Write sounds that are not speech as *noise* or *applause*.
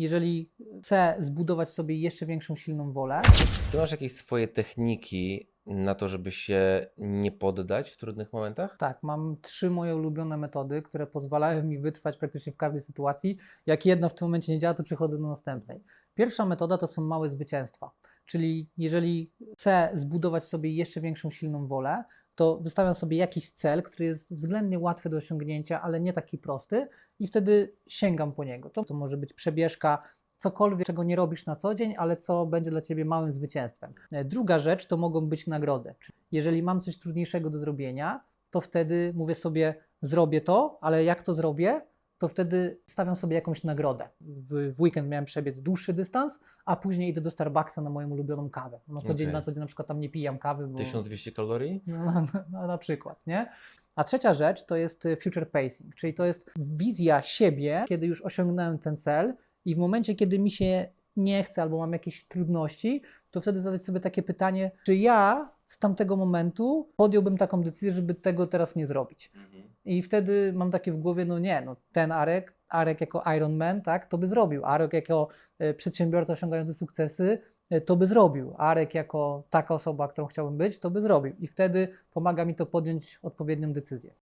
jeżeli chcę zbudować sobie jeszcze większą silną wolę, Ty masz jakieś swoje techniki na to, żeby się nie poddać w trudnych momentach? tak, mam trzy moje ulubione metody, które pozwalają mi wytrwać praktycznie w każdej sytuacji. Jak jedna w tym momencie nie działa, to przechodzę do następnej. Pierwsza metoda to są małe zwycięstwa, czyli jeżeli chcę zbudować sobie jeszcze większą silną wolę, to wystawiam sobie jakiś cel, który jest względnie łatwy do osiągnięcia, ale nie taki prosty, i wtedy sięgam po niego. To, to może być przebieżka, cokolwiek, czego nie robisz na co dzień, ale co będzie dla ciebie małym zwycięstwem. E, Druga rzecz to mogą być nagrody. Jeżeli mam coś trudniejszego do zrobienia, to wtedy mówię sobie, zrobię to, ale jak to zrobię, to wtedy stawiam sobie jakąś nagrodę. W, w weekend miałem przebiec dłuższy dystans, a później idę do Starbucksa na moją ulubioną kawę. Na co, dzień, Okej. na co dzień na przykład tam nie pijam kawy, bo... 1200 kalorii? *laughs* No, na, na, na przykład, nie? A trzecia rzecz to jest y, future pacing, czyli to jest wizja siebie, kiedy już osiągnąłem ten cel i w momencie, kiedy mi się nie chce albo mam jakieś trudności, to wtedy zadać sobie takie pytanie, czy ja z tamtego momentu podjąłbym taką decyzję, żeby tego teraz nie zrobić. I wtedy mam takie w głowie, no nie, no ten Arek, Arek jako Iron Man, tak, to by zrobił. Arek jako e, przedsiębiorca osiągający sukcesy, e, to by zrobił. Arek jako taka osoba, którą chciałbym być, to by zrobił. I wtedy pomaga mi to podjąć odpowiednią decyzję.